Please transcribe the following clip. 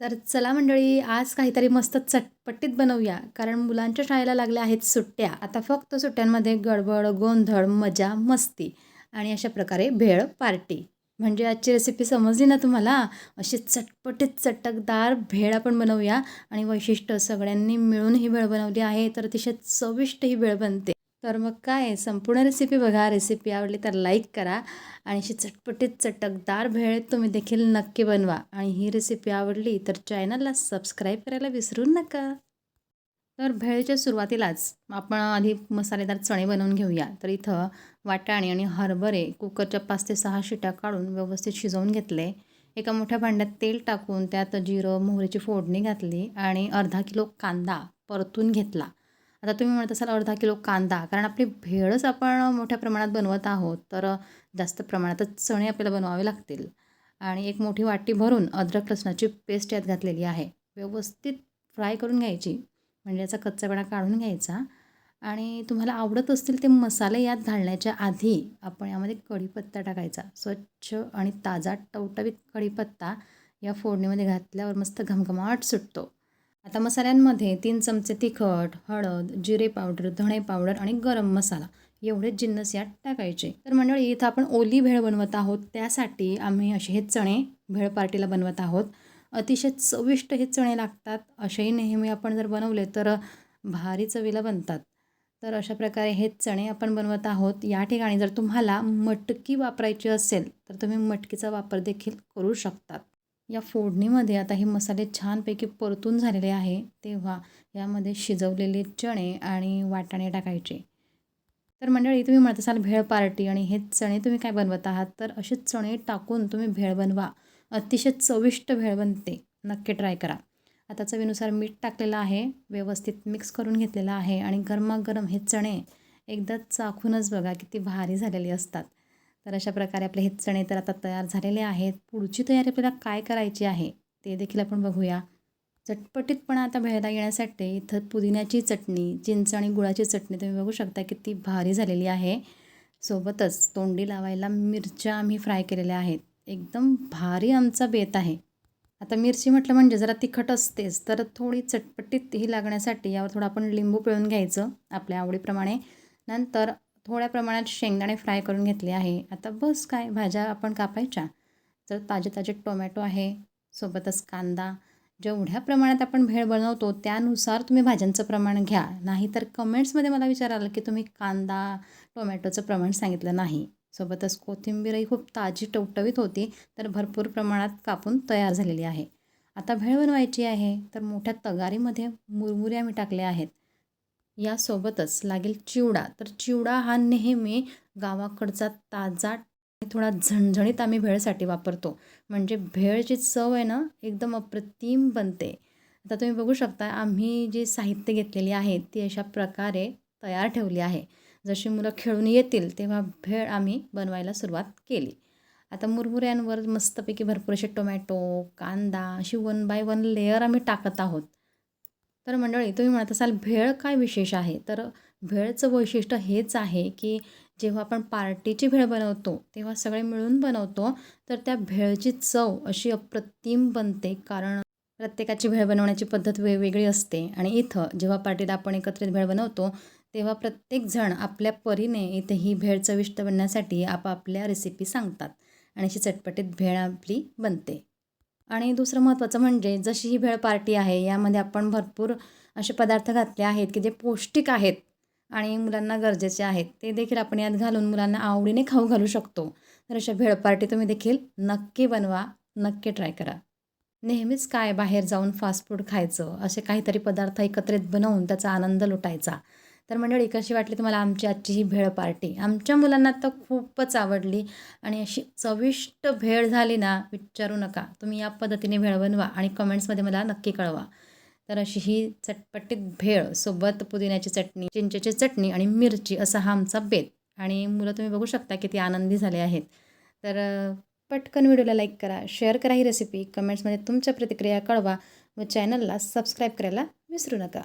तर चला मंडळी आज काहीतरी मस्त चटपटीत बनवूया. कारण मुलांच्या शाळेला लागल्या आहेत सुट्ट्या. आता फक्त सुट्ट्यांमध्ये गडबड गोंधळ मजा मस्ती आणि अशा प्रकारे भेळ पार्टी. म्हणजे आजची रेसिपी समजली ना तुम्हाला? अशी चटपटीत चटकदार भेळ आपण बनवूया. आणि वैशिष्ट्य सगळ्यांनी मिळून ही भेळ बनवली आहे तर अतिशय चविष्ट ही भेळ बनते. तर मग काय संपूर्ण रेसिपी बघा. रेसिपी आवडली तर लाईक करा. आणि अशी चटपटीत चटकदार भेळ तुम्ही देखील नक्की बनवा. आणि ही रेसिपी आवडली तर चॅनलला सबस्क्राईब करायला विसरू नका. तर भेळच्या सुरुवातीलाच आपण आधी मसालेदार चणे बनवून घेऊया. तर इथं वाटाणे आणि हरभरे कुकरच्या पाच ते सहा शिट्या काढून व्यवस्थित शिजवून घेतले. एका मोठ्या भांड्यात तेल टाकून त्यात जिरं मोहरीची फोडणी घातली आणि अर्धा किलो कांदा परतून घेतला. आता तुम्ही म्हणत असाल अर्धा किलो कांदा कारण आपली भेळच आपण मोठ्या प्रमाणात बनवत आहोत तर जास्त प्रमाणातच चणे आपल्याला बनवावे लागतील. आणि एक मोठी वाटी भरून अद्रक लसणाची पेस्ट यात घातलेली आहे. व्यवस्थित फ्राय करून घ्यायची म्हणजे याचा कच्चापणा काढून घ्यायचा. आणि तुम्हाला आवडत असतील ते मसाले यात घालण्याच्या आधी आपण यामध्ये कढीपत्ता टाकायचा. स्वच्छ आणि ताजा टवटवीत कढीपत्ता या फोडणीमध्ये घातल्यावर मस्त घमघमाट सुटतो. आता मसाल्यांमध्ये तीन चमचे तिखट हळद जिरे पावडर धणे पावडर आणि गरम मसाला एवढेच जिन्नस यात टाकायचे. तर मंडळी इथं आपण ओली भेळ बनवत आहोत. त्यासाठी आम्ही असे हे चणे भेळ पार्टीला बनवत आहोत. अतिशय चविष्ट हे चणे लागतात. असेही नेहमी आपण जर बनवले तर भारी चवीला बनतात. तर अशा प्रकारे हे चणे आपण बनवत आहोत. या ठिकाणी जर तुम्हाला मटकी वापरायची असेल तर तुम्ही मटकीचा वापर देखील करू शकतात. या फोडणीमध्ये आता हे मसाले छानपैकी परतून झालेले आहे तेव्हा यामध्ये शिजवलेले चणे आणि वाटाणे टाकायचे. तर मंडळी तुम्ही म्हणत असाल भेळ पार्टी आणि हे चणे तुम्ही काय बनवत आहात? तर असे चणे टाकून तुम्ही भेळ बनवा. अतिशय चविष्ट भेळ बनते. नक्की ट्राय करा. आता चवीनुसार मीठ टाकलेलं आहे व्यवस्थित मिक्स करून घेतलेलं आहे आणि गरमागरम हे चणे एकदा चाखूनच बघा किती भारी झालेले असतात. तर अशा प्रकारे आपले हे चणे तर आता तयार झालेले आहेत. पुढची तयारी आपल्याला काय करायची आहे ते देखील आपण बघूया. चटपटीतपणा आता भेळला येण्यासाठी इथं पुदिन्याची चटणी चिंच आणि गुळाची चटणी तुम्ही बघू शकता किती भारी झालेली आहे. सोबतच तोंडी लावायला मिरच्या आम्ही फ्राय केलेल्या आहेत. एकदम भारी आमचा बेत आहे. आता मिरची म्हटलं म्हणजे जरा तिखट असतेच तर थोडी चटपटीत ही लागण्यासाठी यावर थोडं आपण लिंबू पिळून घ्यायचं आपल्या आवडीप्रमाणे. नंतर थोड्या प्रमाणात शेंगदाणे फ्राय करून घेतले आहे. आता बस काय भाज्या आपण कापायच्या. तर ताजे ताजे टोमॅटो आहे सोबतच कांदा. जेवढ्या प्रमाणात आपण भेळ बनवतो त्यानुसार तुम्ही भाज्यांचं प्रमाण घ्या. नाहीतर कमेंट्समध्ये मला विचाराल की तुम्ही कांदा टोमॅटोचं प्रमाण सांगितलं नाही. सोबतच कोथिंबीरही खूप ताजी टवटवीत होती तर भरपूर प्रमाणात कापून तयार झालेली आहे. आता भेळ बनवायची आहे तर मोठ्या तगारीमध्ये मुरमुऱ्या मी टाकल्या आहेत. यासोबतच लागेल चिवडा. तर चिवडा हा नेहमी गावाकडचा ताजा थोडा झणझणीत आम्ही भेळसाठी वापरतो. म्हणजे भेळची चव आहे ना एकदम अप्रतिम बनते. आता तुम्ही बघू शकता आम्ही जे साहित्य घेतलेली आहे ती अशा प्रकारे तयार ठेवली आहे. जशी मुलं खेळून येतील तेव्हा भेळ आम्ही बनवायला सुरुवात केली. आता मुरमुऱ्यांवर मस्तपैकी भरपूर असे टोमॅटो कांदा अशी वन बाय वन लेअर आम्ही टाकत आहोत. तर मंडळी तुम्ही म्हणत असाल भेळ काय विशेष आहे? तर भेळचं वैशिष्ट्य हेच आहे की जेव्हा आपण पार्टीची भेळ बनवतो तेव्हा सगळे मिळून बनवतो तर त्या भेळची चव अशी अप्रतिम बनते. कारण प्रत्येकाची भेळ बनवण्याची पद्धत वेगवेगळी असते. आणि इथं जेव्हा पार्टीला आपण एकत्रित भेळ बनवतो तेव्हा प्रत्येकजण आपल्या परीने इथे ही भेळ चविष्ट बनण्यासाठी आपापल्या रेसिपी सांगतात. आणि अशी चटपटीत भेळ आपली बनते. आणि दुसरं महत्त्वाचं म्हणजे जशी ही भेळ पार्टी आहे यामध्ये आपण भरपूर असे पदार्थ घातले आहेत की जे पौष्टिक आहेत आणि मुलांना गरजेचे आहेत ते देखील आपण यात घालून मुलांना आवडीने खाऊ घालू शकतो. तर अशा भेळ पार्टी तुम्ही देखील नक्की बनवा नक्की ट्राय करा. नेहमीच काय बाहेर जाऊन फास्ट फूड खायचं असे काहीतरी पदार्थ एकत्रित बनवून त्याचा आनंद लुटायचा. तर मंडळी कशी वाटली तुम्हाला आमची आजची ही भेळ पार्टी? आमच्या मुलांना तर खूपच आवडली आणि अशी चविष्ट भेळ झाली ना विचारू नका. तुम्ही या पद्धतीने भेळ बनवा आणि कमेंट्समध्ये मला नक्की कळवा. तर अशी ही चटपटीत भेळ सोबत पुदिन्याची चटणी चिंचेची चटणी आणि मिरची असा हा आमचा बेत. आणि मुलं तुम्ही बघू शकता किती आनंदी झाले आहेत. तर पटकन व्हिडिओला लाईक करा शेअर करा ही रेसिपी. कमेंट्समध्ये तुमच्या प्रतिक्रिया कळवा व चॅनलला सबस्क्राईब करायला विसरू नका.